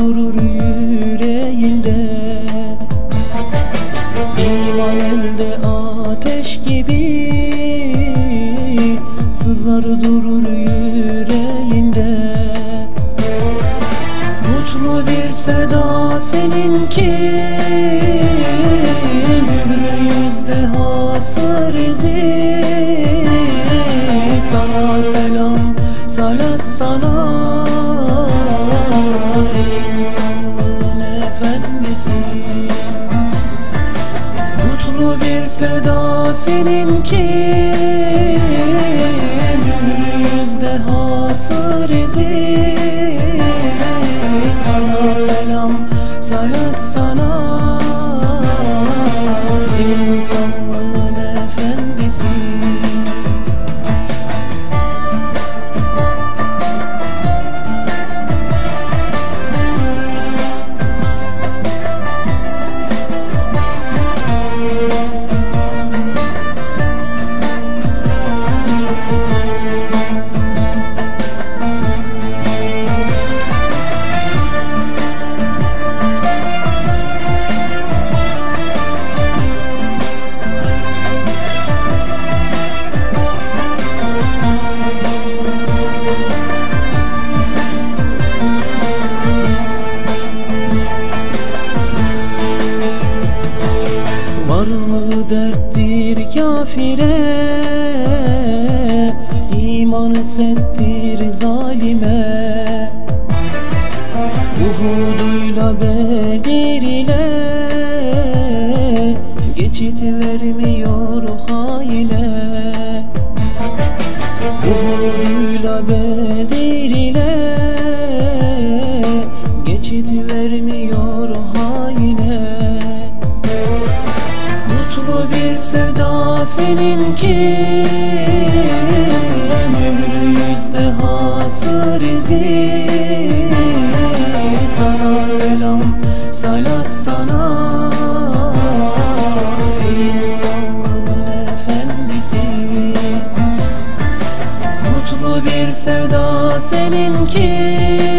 durur yüreğinde. İman elde ateş gibi Sızlar durur yüreğinde. Mutlu bir seda seninki. sevda seninki. derttir kafire. İman settir zalime. seninki Ömrümüzde hasır izi Sana selam, salat sana. İnsanlığın efendisi. Mutlu bir sevda seninki.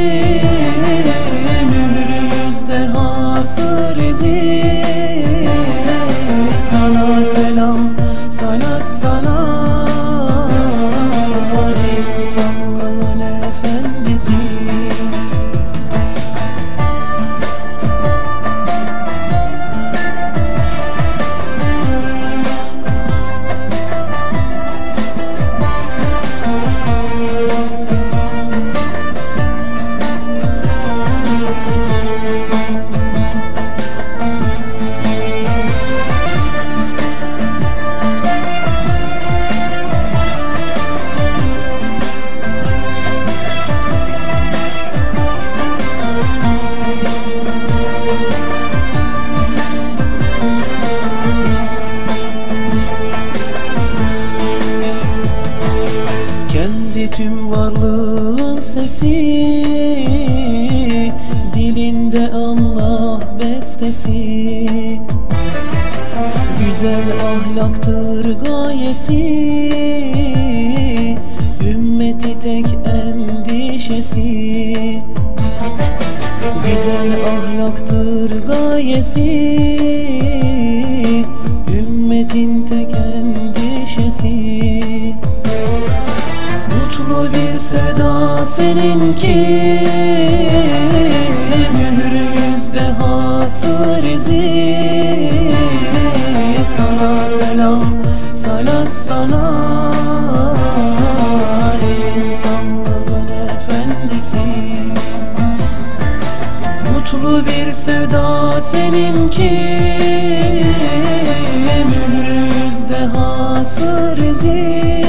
Haylaktır gayesi Ümmeti tek endişesi. Güzel ahlaktır gayesi Ümmetin tek endişesi. Mutlu bir seda seninki Mührümüzde hasır izi ki ömrümüzde hasar izin